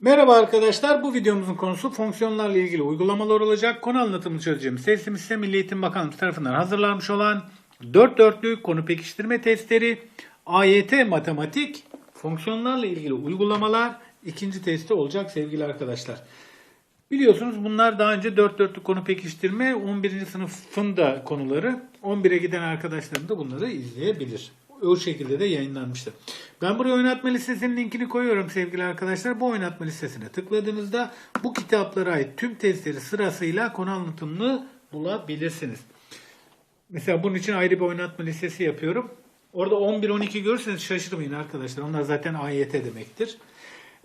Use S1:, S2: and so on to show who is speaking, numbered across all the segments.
S1: Merhaba arkadaşlar. Bu videomuzun konusu fonksiyonlarla ilgili uygulamalar olacak. Konu anlatımını çözeceğimiz teslim ise Milli Eğitim Bakanlığı tarafından hazırlanmış olan 4 dörtlük konu pekiştirme testleri, AYT matematik, fonksiyonlarla ilgili uygulamalar ikinci testi olacak sevgili arkadaşlar. Biliyorsunuz bunlar daha önce 4 dörtlük konu pekiştirme 11. sınıfın da konuları. 11'e giden arkadaşlarım da bunları izleyebilir. O şekilde de yayınlanmıştır. Ben buraya oynatma listesinin linkini koyuyorum sevgili arkadaşlar. Bu oynatma listesine tıkladığınızda bu kitaplara ait tüm testleri sırasıyla konu anlatımını bulabilirsiniz. Mesela bunun için ayrı bir oynatma listesi yapıyorum. Orada 11-12 görürseniz şaşırmayın arkadaşlar. Onlar zaten AYT demektir.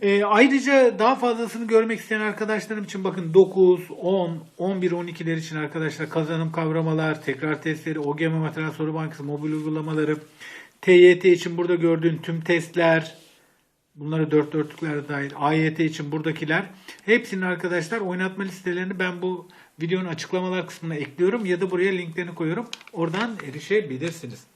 S1: Ee, ayrıca daha fazlasını görmek isteyen arkadaşlarım için bakın 9, 10, 11, 12'ler için arkadaşlar kazanım kavramalar, tekrar testleri, OGM materyal soru bankası, mobil uygulamaları, TYT için burada gördüğün tüm testler, bunları dört dörtlüklere dahil, AYT için buradakiler. Hepsinin arkadaşlar oynatma listelerini ben bu videonun açıklamalar kısmına ekliyorum ya da buraya linklerini koyuyorum. Oradan erişebilirsiniz.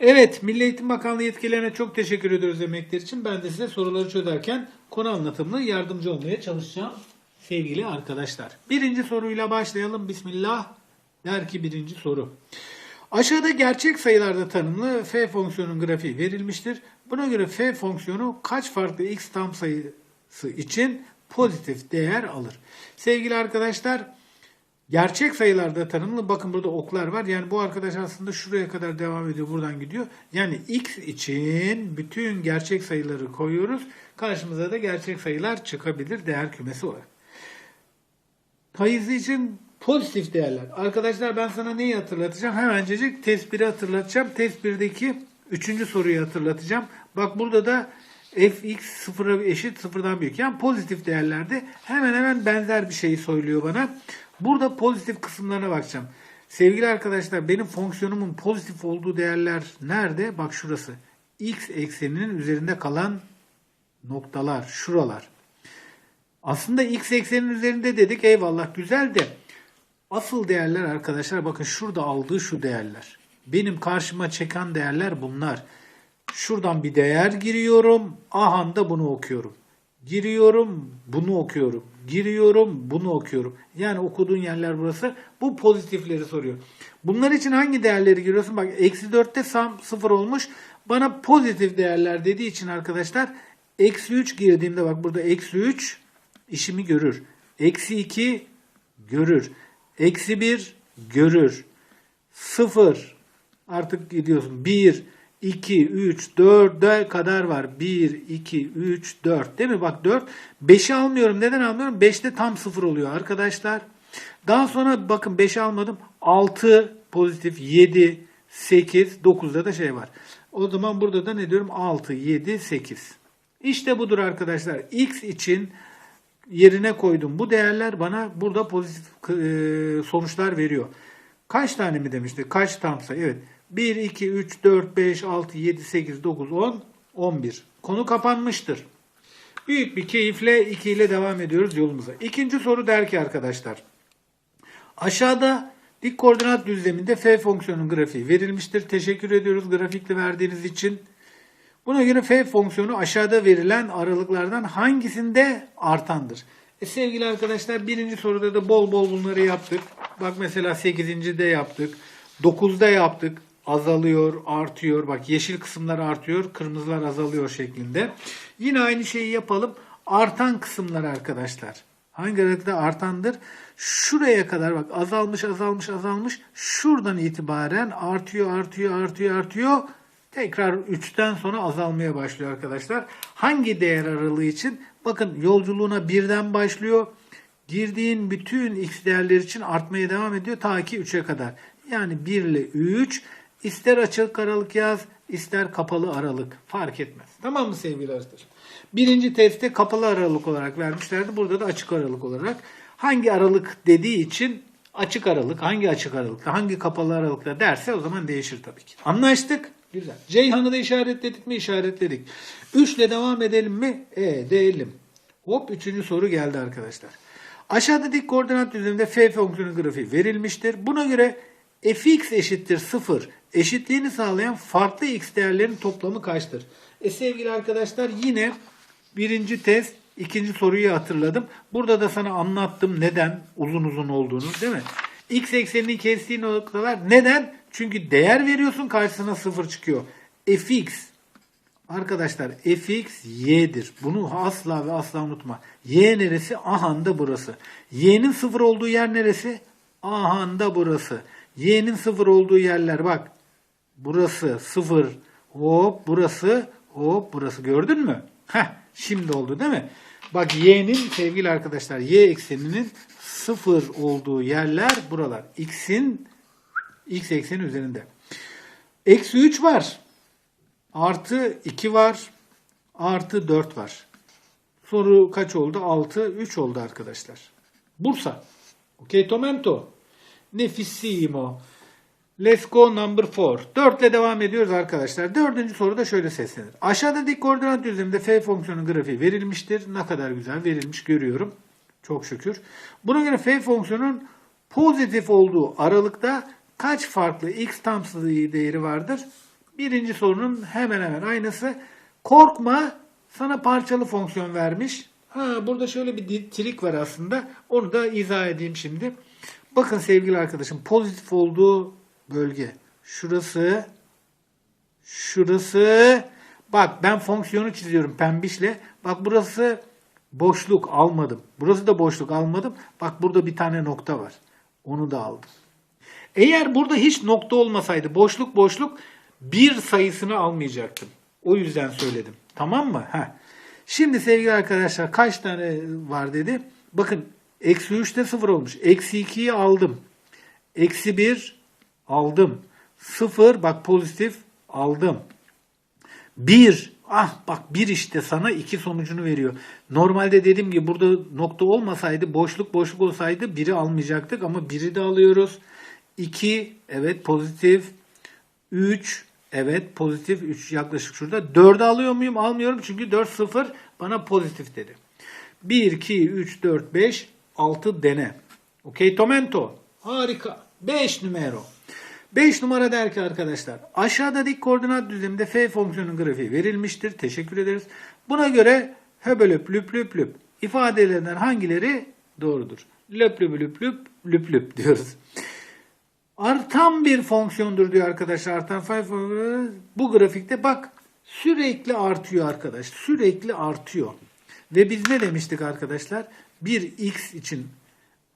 S1: Evet, Milli Eğitim Bakanlığı yetkililerine çok teşekkür ediyoruz emekler için. Ben de size soruları çözerken konu anlatımına yardımcı olmaya çalışacağım sevgili arkadaşlar. Birinci soruyla başlayalım. Bismillah. Der ki birinci soru. Aşağıda gerçek sayılarda tanımlı f fonksiyonun grafiği verilmiştir. Buna göre f fonksiyonu kaç farklı x tam sayısı için pozitif değer alır? Sevgili arkadaşlar, Gerçek sayılarda tanımlı bakın burada oklar var. Yani bu arkadaş aslında şuraya kadar devam ediyor. Buradan gidiyor. Yani x için bütün gerçek sayıları koyuyoruz. Karşımıza da gerçek sayılar çıkabilir değer kümesi olarak. Payızı için pozitif değerler. Arkadaşlar ben sana neyi hatırlatacağım? Hemencecik test 1'i hatırlatacağım. Test 1'deki 3. soruyu hatırlatacağım. Bak burada da fx sıfıra eşit sıfırdan büyük. Yani pozitif değerlerde hemen hemen benzer bir şeyi söylüyor bana. Burada pozitif kısımlarına bakacağım. Sevgili arkadaşlar benim fonksiyonumun pozitif olduğu değerler nerede? Bak şurası. X ekseninin üzerinde kalan noktalar. Şuralar. Aslında x eksenin üzerinde dedik eyvallah güzel de asıl değerler arkadaşlar bakın şurada aldığı şu değerler. Benim karşıma çeken değerler bunlar. Şuradan bir değer giriyorum. Ahanda bunu okuyorum. Giriyorum, bunu okuyorum. Giriyorum, bunu okuyorum. Yani okuduğun yerler burası. Bu pozitifleri soruyor. Bunlar için hangi değerleri giriyorsun? Bak eksi 4'te sam 0 olmuş. Bana pozitif değerler dediği için arkadaşlar eksi 3 girdiğimde bak burada eksi 3 işimi görür. Eksi 2 görür. Eksi 1 görür. 0 artık gidiyorsun. 1 2, 3, 4'e kadar var. 1, 2, 3, 4 değil mi? Bak 4. 5'i almıyorum. Neden almıyorum? 5'te tam 0 oluyor arkadaşlar. Daha sonra bakın 5'i almadım. 6 pozitif, 7, 8, 9'da da şey var. O zaman burada da ne diyorum? 6, 7, 8. İşte budur arkadaşlar. X için yerine koydum. Bu değerler bana burada pozitif e, sonuçlar veriyor. Kaç tane mi demişti? Kaç tam sayı? Evet. 1, 2, 3, 4, 5, 6, 7, 8, 9, 10, 11. Konu kapanmıştır. Büyük bir keyifle 2 ile devam ediyoruz yolumuza. İkinci soru der ki arkadaşlar. Aşağıda dik koordinat düzleminde f fonksiyonun grafiği verilmiştir. Teşekkür ediyoruz grafikli verdiğiniz için. Buna göre f fonksiyonu aşağıda verilen aralıklardan hangisinde artandır? E sevgili arkadaşlar birinci soruda da bol bol bunları yaptık. Bak mesela 8. de yaptık. 9'da yaptık. Azalıyor, artıyor. Bak yeşil kısımlar artıyor, kırmızılar azalıyor şeklinde. Yine aynı şeyi yapalım. Artan kısımlar arkadaşlar. Hangi aralıkta artandır? Şuraya kadar bak azalmış, azalmış, azalmış. Şuradan itibaren artıyor, artıyor, artıyor, artıyor. Tekrar 3'ten sonra azalmaya başlıyor arkadaşlar. Hangi değer aralığı için? Bakın yolculuğuna birden başlıyor. Girdiğin bütün x değerler için artmaya devam ediyor ta ki 3'e kadar. Yani 1 ile 3 ister açık aralık yaz ister kapalı aralık fark etmez. Tamam mı sevgili arkadaşlar? Birinci testte kapalı aralık olarak vermişlerdi. Burada da açık aralık olarak. Hangi aralık dediği için açık aralık, hangi açık aralıkta, hangi kapalı aralıkta derse o zaman değişir tabii ki. Anlaştık. Güzel. Ceyhan'ı da işaretledik mi? İşaretledik. 3 ile devam edelim mi? Edelim. Hop üçüncü soru geldi arkadaşlar. Aşağıda dik koordinat düzleminde f fonksiyonu grafiği verilmiştir. Buna göre fx eşittir 0 eşitliğini sağlayan farklı x değerlerin toplamı kaçtır? E sevgili arkadaşlar yine birinci test İkinci soruyu hatırladım. Burada da sana anlattım neden uzun uzun olduğunu değil mi? X eksenini kestiği noktalar neden? Çünkü değer veriyorsun karşısına sıfır çıkıyor. fx Arkadaşlar fx y'dir. Bunu asla ve asla unutma. Y neresi? Ahanda burası. Y'nin sıfır olduğu yer neresi? Ahanda burası. Y'nin sıfır olduğu yerler bak. Burası sıfır. Hop burası. Hop burası. Gördün mü? Heh, şimdi oldu değil mi? Bak y'nin sevgili arkadaşlar y ekseninin sıfır olduğu yerler buralar. X'in x ekseni üzerinde. Eksi 3 var. Artı 2 var. Artı 4 var. Soru kaç oldu? 6, 3 oldu arkadaşlar. Bursa. Ok, Tomento. Nefissimo. Let's go number 4. 4 ile devam ediyoruz arkadaşlar. Dördüncü soru da şöyle seslenir. Aşağıda dik koordinat düzleminde f fonksiyonun grafiği verilmiştir. Ne kadar güzel verilmiş görüyorum. Çok şükür. Buna göre f fonksiyonun pozitif olduğu aralıkta kaç farklı x tam sayı değeri vardır? Birinci sorunun hemen hemen aynısı. Korkma sana parçalı fonksiyon vermiş. Ha, burada şöyle bir trik var aslında. Onu da izah edeyim şimdi. Bakın sevgili arkadaşım pozitif olduğu bölge. Şurası. Şurası. Bak ben fonksiyonu çiziyorum pembişle. Bak burası boşluk almadım. Burası da boşluk almadım. Bak burada bir tane nokta var. Onu da aldım. Eğer burada hiç nokta olmasaydı boşluk boşluk bir sayısını almayacaktım. O yüzden söyledim. Tamam mı? Heh. Şimdi sevgili arkadaşlar kaç tane var dedi. Bakın eksi 3'te 0 olmuş. Eksi 2'yi aldım. Eksi 1 aldım. 0 bak pozitif aldım. 1 ah bak 1 işte sana 2 sonucunu veriyor. Normalde dediğim gibi burada nokta olmasaydı boşluk boşluk olsaydı 1'i almayacaktık ama 1'i de alıyoruz. 2 evet pozitif. 3 evet pozitif 3 yaklaşık şurada. 4'ü alıyor muyum? Almıyorum çünkü 4 0 bana pozitif dedi. 1 2 3 4 5 6 dene. Okey Tomento. Harika. 5 numara. 5 numara der ki arkadaşlar aşağıda dik koordinat düzleminde f fonksiyonun grafiği verilmiştir. Teşekkür ederiz. Buna göre höbelöp lüp lüp lüp ifadelerinden hangileri doğrudur? Löp lüp lüp lüp lüp lüp diyoruz. Artan bir fonksiyondur diyor arkadaşlar. Artan fonksiyon bu grafikte bak sürekli artıyor arkadaş. Sürekli artıyor. Ve biz ne demiştik arkadaşlar? Bir x için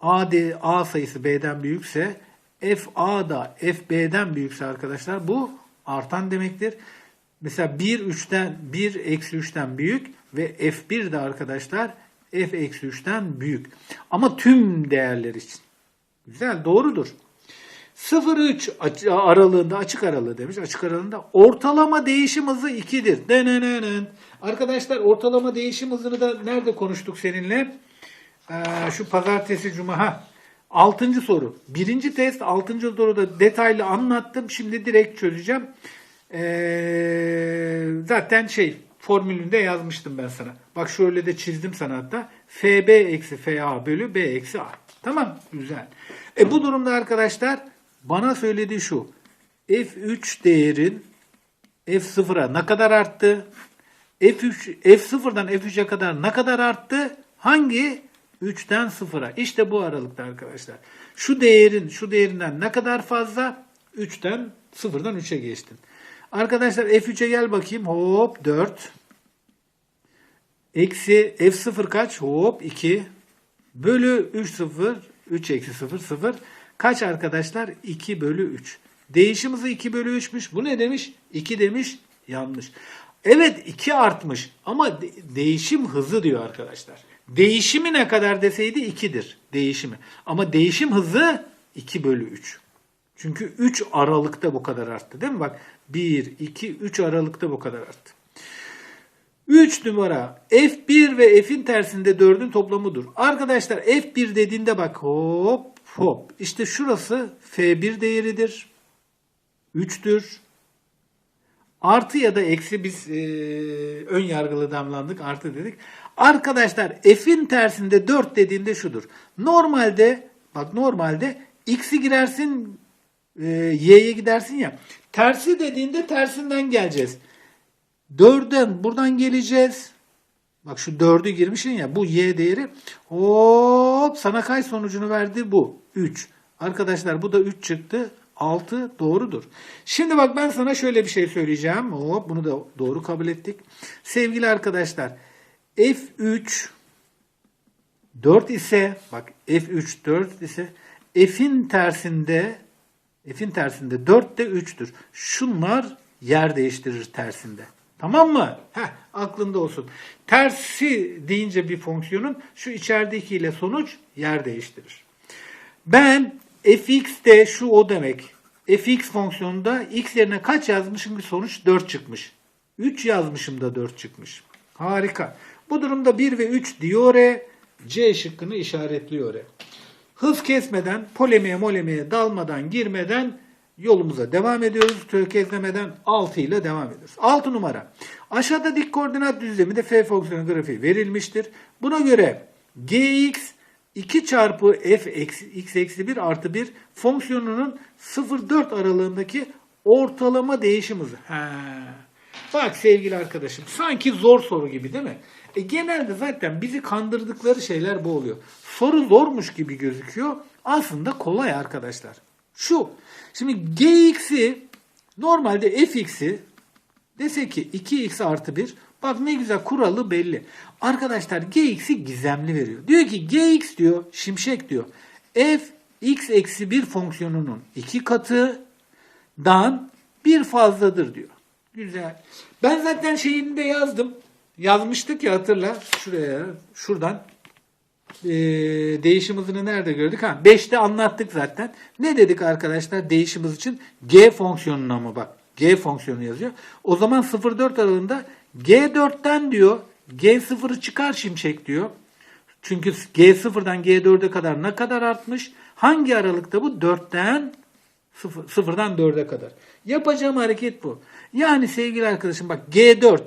S1: a, de, a sayısı b'den büyükse f a da f b'den büyükse arkadaşlar bu artan demektir. Mesela 1 3'ten 1 eksi 3'ten büyük ve f1 de arkadaşlar f eksi 3'ten büyük. Ama tüm değerler için. Güzel doğrudur. 0-3 aç- aralığında açık aralığı demiş. Açık aralığında ortalama değişim hızı 2'dir. Denenenen. Arkadaşlar ortalama değişim hızını da nerede konuştuk seninle? Ee, şu pazartesi cuma. Ha. Altıncı soru. Birinci test altıncı soruda detaylı anlattım. Şimdi direkt çözeceğim. Ee, zaten şey formülünde yazmıştım ben sana. Bak şöyle de çizdim sana hatta. FB eksi FA bölü B eksi A. Tamam güzel. E bu durumda arkadaşlar bana söylediği şu. F3 değerin F0'a ne kadar arttı? F3 F0'dan F3'e kadar ne kadar arttı? Hangi? 3'ten 0'a. İşte bu aralıkta arkadaşlar. Şu değerin şu değerinden ne kadar fazla? 3'ten 0'dan 3'e geçtin. Arkadaşlar F3'e gel bakayım. Hop 4. Eksi F0 kaç? Hop 2. Bölü 3 0. 3 eksi 0 0. Kaç arkadaşlar? 2 bölü 3. Değişim hızı 2 bölü 3'müş. Bu ne demiş? 2 demiş. Yanlış. Evet 2 artmış ama de- değişim hızı diyor arkadaşlar. Değişimi ne kadar deseydi 2'dir değişimi. Ama değişim hızı 2 bölü 3. Çünkü 3 aralıkta bu kadar arttı değil mi? Bak 1, 2, 3 aralıkta bu kadar arttı. 3 numara F1 ve F'in tersinde 4'ün toplamıdır. Arkadaşlar F1 dediğinde bak hop hop. İşte şurası F1 değeridir. 3'tür. Artı ya da eksi biz e, ön yargılı damlandık artı dedik. Arkadaşlar f'in tersinde 4 dediğinde şudur. Normalde bak normalde x'i girersin e, y'ye gidersin ya. Tersi dediğinde tersinden geleceğiz. 4'den buradan geleceğiz. Bak şu 4'ü girmişsin ya bu y değeri hop sana kaç sonucunu verdi bu? 3. Arkadaşlar bu da 3 çıktı. 6 doğrudur. Şimdi bak ben sana şöyle bir şey söyleyeceğim. Hop bunu da doğru kabul ettik. Sevgili arkadaşlar F3 4 ise bak F3 4 ise F'in tersinde F'in tersinde 4 de 3'tür. Şunlar yer değiştirir tersinde. Tamam mı? Heh, aklında olsun. Tersi deyince bir fonksiyonun şu içeridekiyle sonuç yer değiştirir. Ben fx'te şu o demek. fx fonksiyonunda x yerine kaç yazmışım ki sonuç 4 çıkmış. 3 yazmışım da 4 çıkmış. Harika. Bu durumda 1 ve 3 diyor e, C şıkkını işaretliyor. Hız kesmeden, polemiğe molemiğe dalmadan, girmeden yolumuza devam ediyoruz. Tökezlemeden 6 ile devam ediyoruz. 6 numara. Aşağıda dik koordinat düzleminde f fonksiyonu grafiği verilmiştir. Buna göre gx 2 çarpı f eksi, x eksi 1 artı 1 fonksiyonunun 0-4 aralığındaki ortalama değişim hızı. He. Bak sevgili arkadaşım sanki zor soru gibi değil mi? E genelde zaten bizi kandırdıkları şeyler bu oluyor. Soru zormuş gibi gözüküyor. Aslında kolay arkadaşlar. Şu. Şimdi gx'i normalde fx'i dese ki 2x artı 1 bak ne güzel kuralı belli. Arkadaşlar gx'i gizemli veriyor. Diyor ki gx diyor şimşek diyor. f x eksi 1 fonksiyonunun iki katıdan bir fazladır diyor. Güzel. Ben zaten şeyini de yazdım. Yazmıştık ya hatırla. Şuraya, şuradan. Ee, değişim hızını nerede gördük? Ha, 5'te anlattık zaten. Ne dedik arkadaşlar değişim hız için? G fonksiyonuna mı bak? G fonksiyonu yazıyor. O zaman 0-4 aralığında G4'ten diyor G0'ı çıkar şimşek diyor. Çünkü G0'dan G4'e kadar ne kadar artmış? Hangi aralıkta bu? 4'ten 0, 0'dan 4'e kadar. Yapacağım hareket bu. Yani sevgili arkadaşım bak G4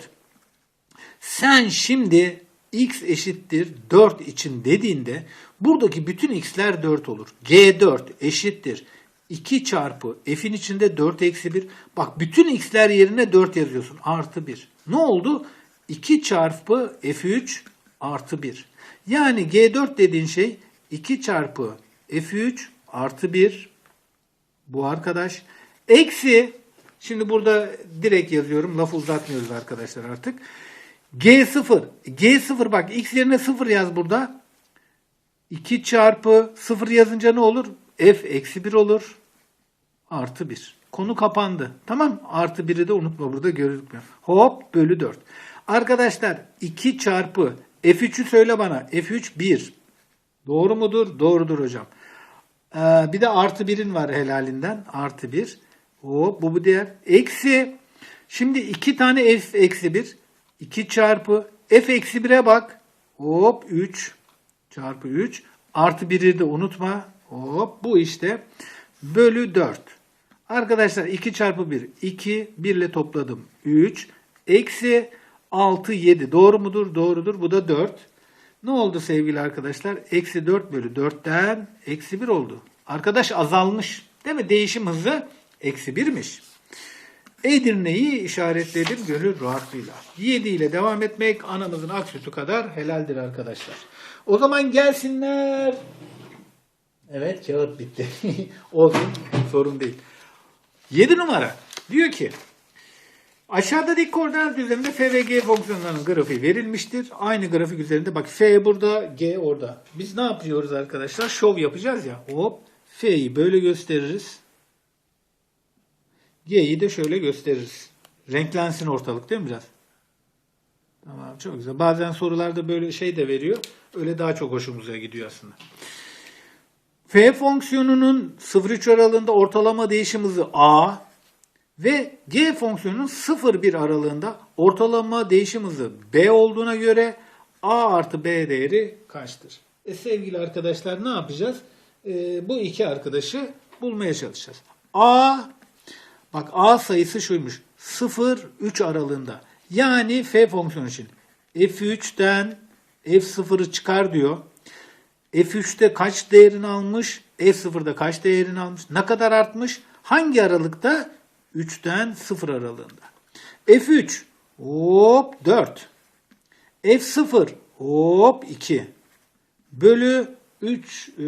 S1: sen şimdi x eşittir 4 için dediğinde buradaki bütün x'ler 4 olur. G4 eşittir 2 çarpı f'in içinde 4 eksi 1. Bak bütün x'ler yerine 4 yazıyorsun. Artı 1. Ne oldu? 2 çarpı f3 artı 1. Yani G4 dediğin şey 2 çarpı f3 artı 1 bu arkadaş. Eksi şimdi burada direkt yazıyorum. Lafı uzatmıyoruz arkadaşlar artık. G0. G0 bak x yerine 0 yaz burada. 2 çarpı 0 yazınca ne olur? F eksi 1 olur. Artı 1. Konu kapandı. Tamam. Artı 1'i de unutma burada gözükmüyor. Hop bölü 4. Arkadaşlar 2 çarpı F3'ü söyle bana. F3 1. Doğru mudur? Doğrudur hocam. Ee, bir de artı 1'in var helalinden. Artı 1. Hop bu bu değer. Eksi. Şimdi 2 tane F eksi 1. 2 çarpı f eksi 1'e bak. Hop 3 çarpı 3 artı 1'i de unutma. Hop bu işte bölü 4. Arkadaşlar 2 çarpı 1 2 1 ile topladım 3 eksi 6 7 doğru mudur? Doğrudur. Bu da 4. Ne oldu sevgili arkadaşlar? Eksi 4 bölü 4'ten eksi 1 oldu. Arkadaş azalmış. Değil mi? Değişim hızı eksi 1'miş. Edirne'yi işaretledim gönül rahatlığıyla. 7 ile devam etmek anamızın ak sütü kadar helaldir arkadaşlar. O zaman gelsinler. Evet kağıt bitti. Olsun sorun değil. 7 numara diyor ki aşağıda dik koordinat düzleminde f ve g fonksiyonlarının grafiği verilmiştir. Aynı grafik üzerinde bak f burada g orada. Biz ne yapıyoruz arkadaşlar? Şov yapacağız ya. Hop f'yi böyle gösteririz. G'yi de şöyle gösteririz. Renklensin ortalık değil mi biraz? Tamam çok güzel. Bazen sorularda böyle şey de veriyor. Öyle daha çok hoşumuza gidiyor aslında. F fonksiyonunun 0-3 aralığında ortalama değişim hızı A ve G fonksiyonunun 0-1 aralığında ortalama değişim hızı B olduğuna göre A artı B değeri kaçtır? E sevgili arkadaşlar ne yapacağız? E, bu iki arkadaşı bulmaya çalışacağız. A Bak A sayısı şuymuş. 0-3 aralığında. Yani F fonksiyonu için. F3'ten F0'ı çıkar diyor. F3'te kaç değerini almış? F0'da kaç değerini almış? Ne kadar artmış? Hangi aralıkta? 3'ten 0 aralığında. F3 hop 4. F0 hop 2 bölü 3 e,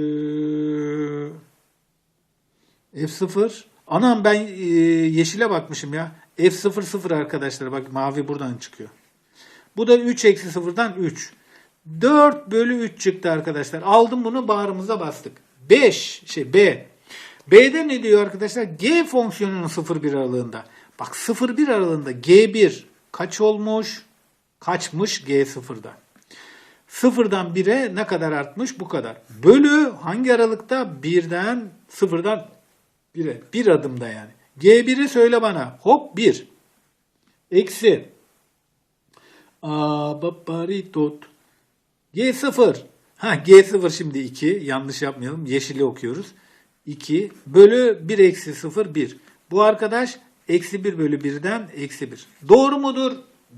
S1: F0 anam ben e, yeşile bakmışım ya. F00 arkadaşlar bak mavi buradan çıkıyor. Bu da 3 eksi 0'dan 3. 4 bölü 3 çıktı arkadaşlar. Aldım bunu bağrımıza bastık. 5 şey B. B'de ne diyor arkadaşlar? G fonksiyonunun 0-1 aralığında. Bak 0-1 aralığında G1 kaç olmuş? Kaçmış G0'da? Sıfırdan 1'e ne kadar artmış? Bu kadar. Bölü hangi aralıkta? 1'den 0'dan 1'e. Bir adımda yani. G1'i söyle bana. Hop 1. Eksi. Abaparitot. G0. Ha G0 şimdi 2. Yanlış yapmayalım. Yeşili okuyoruz. 2 bölü 1 eksi 0 1. Bu arkadaş eksi 1 bölü 1'den eksi 1. Doğru mudur?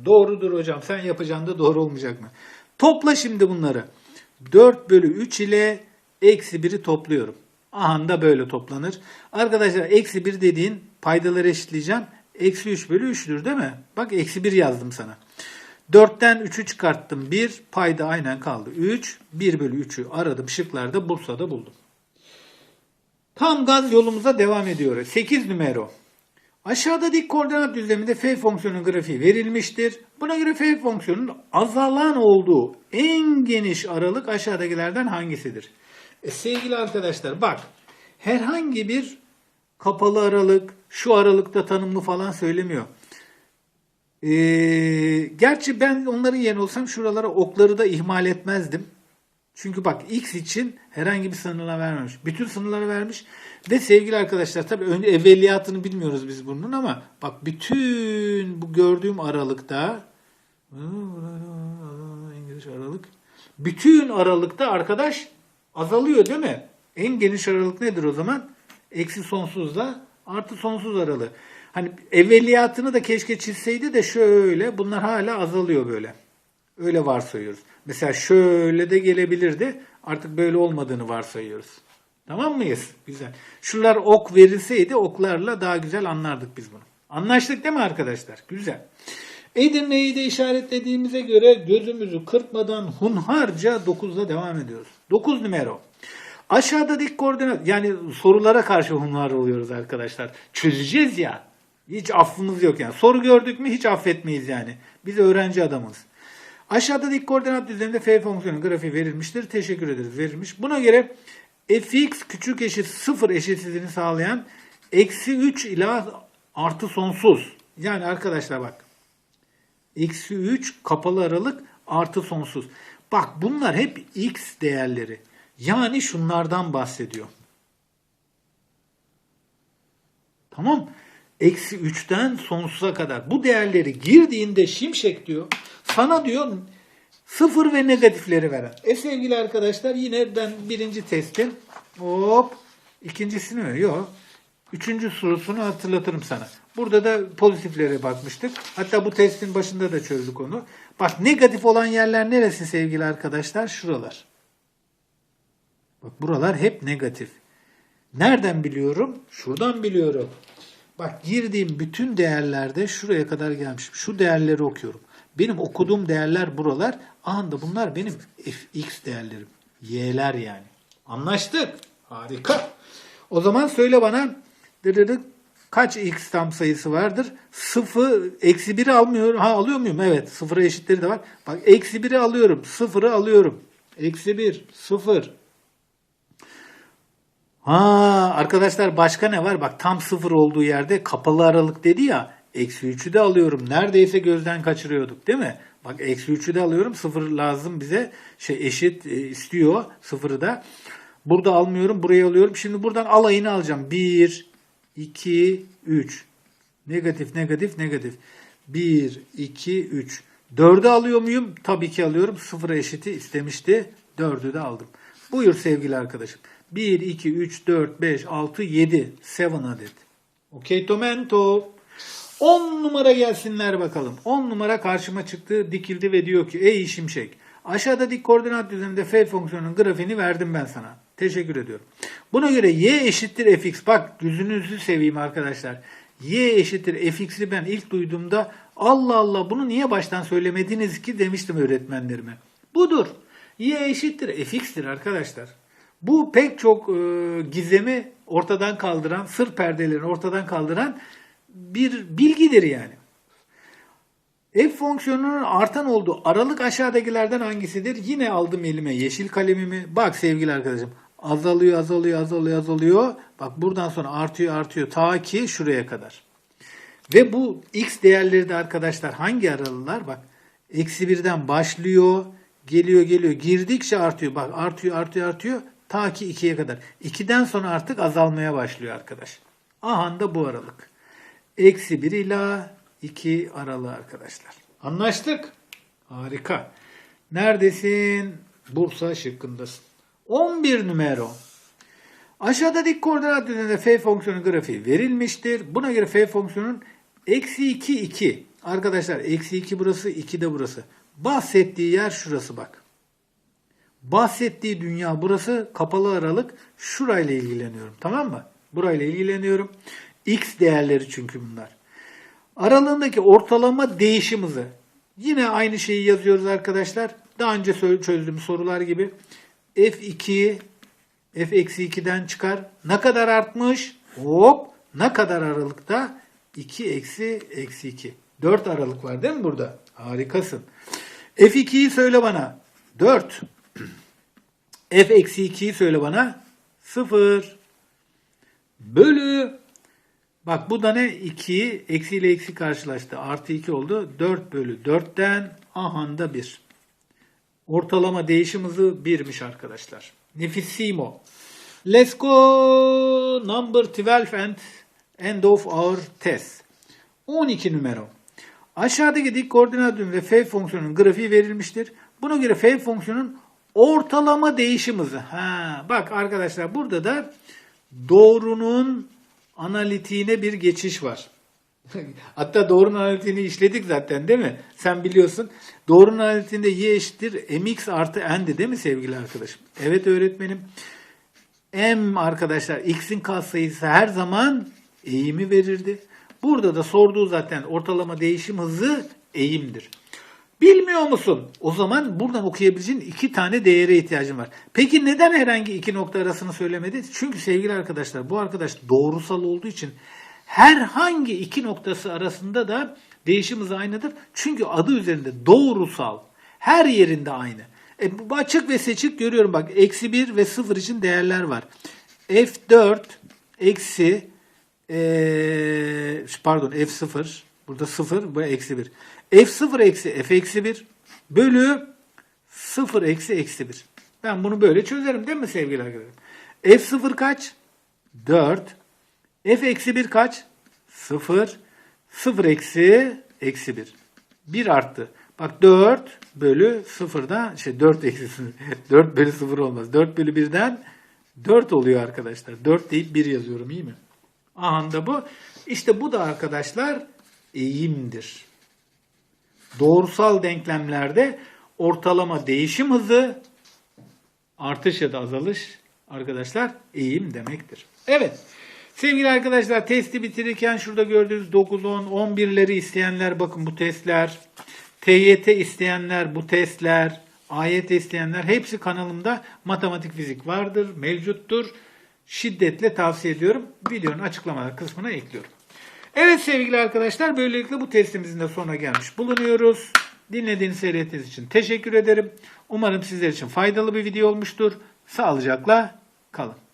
S1: Doğrudur hocam. Sen yapacağın da doğru olmayacak mı? Topla şimdi bunları. 4 bölü 3 ile eksi 1'i topluyorum. Aha da böyle toplanır. Arkadaşlar eksi 1 dediğin paydaları eşitleyeceğim. Eksi 3 bölü 3'tür değil mi? Bak eksi 1 yazdım sana. 4'ten 3'ü çıkarttım. 1 payda aynen kaldı. 3 1 bölü 3'ü aradım. Şıklarda Bursa'da buldum. Tam gaz yolumuza devam ediyoruz. 8 numara. Aşağıda dik koordinat düzleminde f fonksiyonun grafiği verilmiştir. Buna göre f fonksiyonun azalan olduğu en geniş aralık aşağıdakilerden hangisidir? E, sevgili arkadaşlar bak herhangi bir kapalı aralık şu aralıkta tanımlı falan söylemiyor. Ee, gerçi ben onların yerine olsam şuralara okları da ihmal etmezdim. Çünkü bak x için herhangi bir sınırlama vermemiş. Bütün sınırları vermiş. Ve sevgili arkadaşlar tabii önce evveliyatını bilmiyoruz biz bunun ama bak bütün bu gördüğüm aralıkta geniş aralık bütün aralıkta arkadaş azalıyor değil mi? En geniş aralık nedir o zaman? Eksi sonsuzla artı sonsuz aralığı. Hani evveliyatını da keşke çizseydi de şöyle bunlar hala azalıyor böyle. Öyle varsayıyoruz. Mesela şöyle de gelebilirdi. Artık böyle olmadığını varsayıyoruz. Tamam mıyız? Güzel. Şunlar ok verilseydi oklarla daha güzel anlardık biz bunu. Anlaştık değil mi arkadaşlar? Güzel. Edirne'yi de işaretlediğimize göre gözümüzü kırpmadan hunharca 9'la devam ediyoruz. 9 numara. Aşağıda dik koordinat yani sorulara karşı hunhar oluyoruz arkadaşlar. Çözeceğiz ya. Hiç affımız yok yani. Soru gördük mü hiç affetmeyiz yani. Biz öğrenci adamız. Aşağıda dik koordinat düzleminde f fonksiyonun grafiği verilmiştir. Teşekkür ederiz. Verilmiş. Buna göre fx küçük eşit 0 eşitsizliğini sağlayan eksi 3 ila artı sonsuz. Yani arkadaşlar bak. Eksi 3 kapalı aralık artı sonsuz. Bak bunlar hep x değerleri. Yani şunlardan bahsediyor. Tamam. Eksi 3'ten sonsuza kadar. Bu değerleri girdiğinde şimşek diyor. Sana diyor sıfır ve negatifleri veren. E sevgili arkadaşlar yine ben birinci testin hop ikincisini mi? Yok. Üçüncü sorusunu hatırlatırım sana. Burada da pozitiflere bakmıştık. Hatta bu testin başında da çözdük onu. Bak negatif olan yerler neresi sevgili arkadaşlar? Şuralar. Bak buralar hep negatif. Nereden biliyorum? Şuradan biliyorum. Bak girdiğim bütün değerlerde şuraya kadar gelmişim. Şu değerleri okuyorum. Benim okuduğum değerler buralar. Anda bunlar benim fx değerlerim. Y'ler yani. Anlaştık. Harika. O zaman söyle bana dırırık kaç x tam sayısı vardır? Sıfır, eksi 1'i almıyorum. Ha alıyor muyum? Evet. Sıfıra eşitleri de var. Bak eksi 1'i alıyorum. Sıfırı alıyorum. Eksi 1, sıfır. Ha arkadaşlar başka ne var? Bak tam sıfır olduğu yerde kapalı aralık dedi ya. Eksi 3'ü de alıyorum. Neredeyse gözden kaçırıyorduk değil mi? Bak eksi 3'ü de alıyorum. Sıfır lazım bize. Şey eşit e, istiyor sıfırı da. Burada almıyorum. Buraya alıyorum. Şimdi buradan alayını alacağım. 1, 2, 3. Negatif, negatif, negatif. 1, 2, 3. 4'ü alıyor muyum? Tabii ki alıyorum. Sıfıra eşiti istemişti. 4'ü de aldım. Buyur sevgili arkadaşım. 1, 2, 3, 4, 5, 6, 7. 7 adet. Okey tomento. 10 numara gelsinler bakalım. 10 numara karşıma çıktı, dikildi ve diyor ki ey şimşek aşağıda dik koordinat düzeninde f fonksiyonunun grafiğini verdim ben sana. Teşekkür ediyorum. Buna göre y eşittir fx. Bak gözünüzü seveyim arkadaşlar. y eşittir fx'i ben ilk duyduğumda Allah Allah bunu niye baştan söylemediniz ki demiştim öğretmenlerime. Budur. Y eşittir fx'tir arkadaşlar. Bu pek çok e, gizemi ortadan kaldıran, sır perdelerini ortadan kaldıran bir bilgidir yani. F fonksiyonunun artan olduğu aralık aşağıdakilerden hangisidir? Yine aldım elime yeşil kalemimi. Bak sevgili arkadaşım azalıyor azalıyor azalıyor azalıyor. Bak buradan sonra artıyor artıyor ta ki şuraya kadar. Ve bu x değerleri de arkadaşlar hangi aralıklar? Bak eksi birden başlıyor geliyor geliyor girdikçe artıyor. Bak artıyor artıyor artıyor ta ki 2'ye kadar. 2'den sonra artık azalmaya başlıyor arkadaş. Aha da bu aralık. Eksi 1 ila 2 aralığı arkadaşlar. Anlaştık. Harika. Neredesin? Bursa şıkkındasın. 11 numara. Aşağıda dik koordinat düzeninde f fonksiyonu grafiği verilmiştir. Buna göre f fonksiyonun eksi 2 2. Arkadaşlar eksi 2 burası 2 de burası. Bahsettiği yer şurası bak. Bahsettiği dünya burası kapalı aralık. Şurayla ilgileniyorum tamam mı? Burayla ilgileniyorum. X değerleri çünkü bunlar. Aralığındaki ortalama değişim hızı. Yine aynı şeyi yazıyoruz arkadaşlar. Daha önce çözdüğüm sorular gibi. F2 f eksi 2'den çıkar. Ne kadar artmış? Hop. Ne kadar aralıkta? 2 eksi eksi 2. 4 aralık var değil mi burada? Harikasın. F2'yi söyle bana. 4. F eksi 2'yi söyle bana. 0. Bölü. Bak bu da ne? 2. Eksi ile eksi karşılaştı. Artı 2 oldu. 4 bölü 4'ten ahanda 1. Ortalama değişim hızı 1'miş arkadaşlar. Nefissimo. Let's go number 12 and end of our test. 12 numara. Aşağıdaki dik koordinat düzleminde f fonksiyonunun grafiği verilmiştir. Buna göre f fonksiyonun ortalama değişim hızı. Ha, bak arkadaşlar burada da doğrunun analitiğine bir geçiş var. Hatta doğrunun analitiğini işledik zaten değil mi? Sen biliyorsun. Doğrunun analitiğinde y eşittir mx artı n'di değil mi sevgili arkadaşım? Evet öğretmenim. M arkadaşlar x'in katsayısı her zaman eğimi verirdi. Burada da sorduğu zaten ortalama değişim hızı eğimdir. Bilmiyor musun? O zaman buradan okuyabileceğin iki tane değere ihtiyacın var. Peki neden herhangi iki nokta arasını söylemedi? Çünkü sevgili arkadaşlar bu arkadaş doğrusal olduğu için herhangi iki noktası arasında da değişim hızı aynıdır. Çünkü adı üzerinde doğrusal. Her yerinde aynı. E, bu açık ve seçik görüyorum bak. Eksi 1 ve 0 için değerler var. F4 eksi ee, pardon F0 burada 0 bu eksi 1. F0 eksi F eksi 1 bölü 0 eksi eksi 1. Ben bunu böyle çözerim değil mi sevgili arkadaşlar? F0 kaç? 4. F eksi 1 kaç? 0. 0 eksi eksi 1. 1 arttı. Bak 4 bölü 0'da şey 4 eksi 0. 4 bölü 0 olmaz. 4 bölü 1'den 4 oluyor arkadaşlar. 4 deyip 1 yazıyorum iyi mi? Ahanda bu. İşte bu da arkadaşlar eğimdir. Doğrusal denklemlerde ortalama değişim hızı artış ya da azalış arkadaşlar eğim demektir. Evet. Sevgili arkadaşlar testi bitirirken şurada gördüğünüz 9, 10, 11'leri isteyenler bakın bu testler. TYT isteyenler bu testler. AYT isteyenler hepsi kanalımda matematik fizik vardır, mevcuttur. Şiddetle tavsiye ediyorum. Videonun açıklamalar kısmına ekliyorum. Evet sevgili arkadaşlar böylelikle bu testimizin de sonuna gelmiş bulunuyoruz. Dinlediğiniz seyrettiğiniz için teşekkür ederim. Umarım sizler için faydalı bir video olmuştur. Sağlıcakla kalın.